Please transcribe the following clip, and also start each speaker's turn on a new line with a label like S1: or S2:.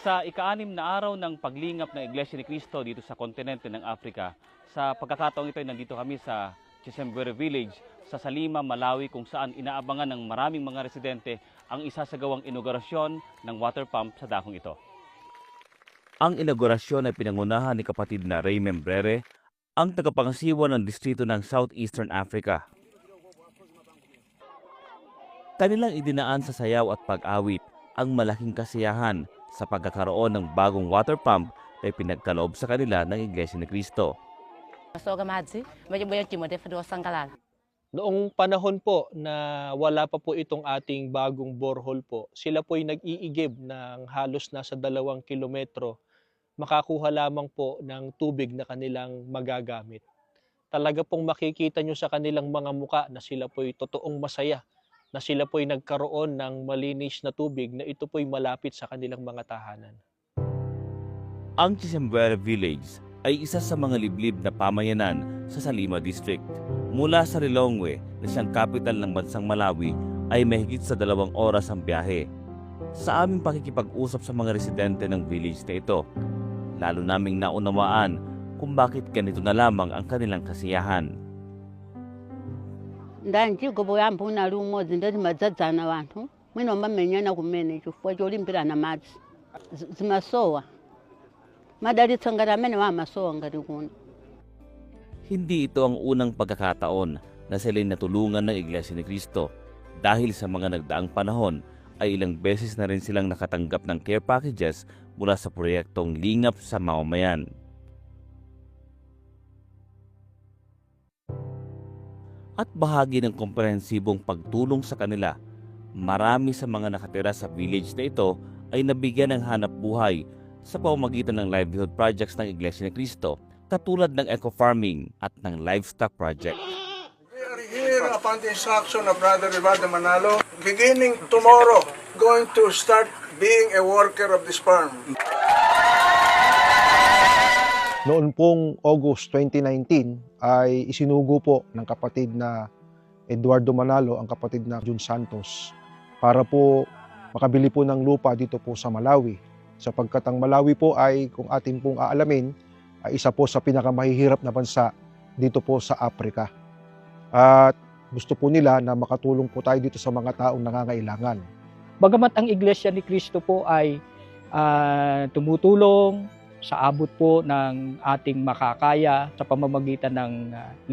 S1: Sa ika-anim na araw ng paglingap ng Iglesia ni Cristo dito sa kontinente ng Afrika, sa pagkakataong ito nandito kami sa Chisembuere Village sa Salima, Malawi kung saan inaabangan ng maraming mga residente ang isasagawang inaugurasyon ng water pump sa dakong ito. Ang inaugurasyon ay pinangunahan ni kapatid na Ray Membrere, ang tagapangasiwa ng distrito ng Southeastern Africa. Kanilang idinaan sa sayaw at pag-awit ang malaking kasiyahan sa pagkakaroon ng bagong water pump na pinagkaloob sa kanila ng Iglesia ni Cristo.
S2: Noong panahon po na wala pa po itong ating bagong borehole po, sila po ay nag-iigib ng halos nasa dalawang kilometro, makakuha lamang po ng tubig na kanilang magagamit. Talaga pong makikita nyo sa kanilang mga muka na sila po ay totoong masaya, na sila po ay nagkaroon ng malinis na tubig na ito po ay malapit sa kanilang mga tahanan.
S1: Ang Chisembuere Village ay isa sa mga liblib na pamayanan sa Salima District. Mula sa Lilongwe na siyang kapital ng bansang Malawi ay mahigit sa dalawang oras ang biyahe. Sa aming pakikipag-usap sa mga residente ng village na ito, lalo naming naunawaan kung bakit ganito na lamang ang kanilang kasiyahan.
S3: Ndanji gobo yambo unali umodzi ndoti madzadzana vanthu mwina umamenyana kumene chifukwa cholimbirana madzi. Zimasowa. Madalitso ngati amene wamasowa ngati kuno.
S1: Hindi ito ang unang pagkakataon na sila'y natulungan ng Iglesia ni Cristo. Dahil sa mga nagdaang panahon ay ilang beses na rin silang nakatanggap ng care packages mula sa proyektong Lingap sa Mamamayan. At bahagi ng komprehensibong pagtulong sa kanila, marami sa mga nakatira sa village na ito ay nabigyan ng hanap buhay sa pamamagitan ng livelihood projects ng Iglesia ni Cristo katulad ng eco-farming at ng livestock project.
S4: We are here upon the instruction of Brother Rivaldo Manalo, beginning tomorrow, going to start being a worker of this farm.
S5: Noon pong August 2019 ay isinugo po ng kapatid na Eduardo Manalo ang kapatid na Jun Santos para po makabili po ng lupa dito po sa Malawi. Sapagkat ang Malawi po ay kung atin pong aalamin ay isa po sa pinakamahihirap na bansa dito po sa Afrika. At gusto po nila na makatulong po tayo dito sa mga taong nangangailangan.
S2: Bagamat ang Iglesia ni Cristo po ay ah, tumutulong sa abot po ng ating makakaya sa pamamagitan ng ah,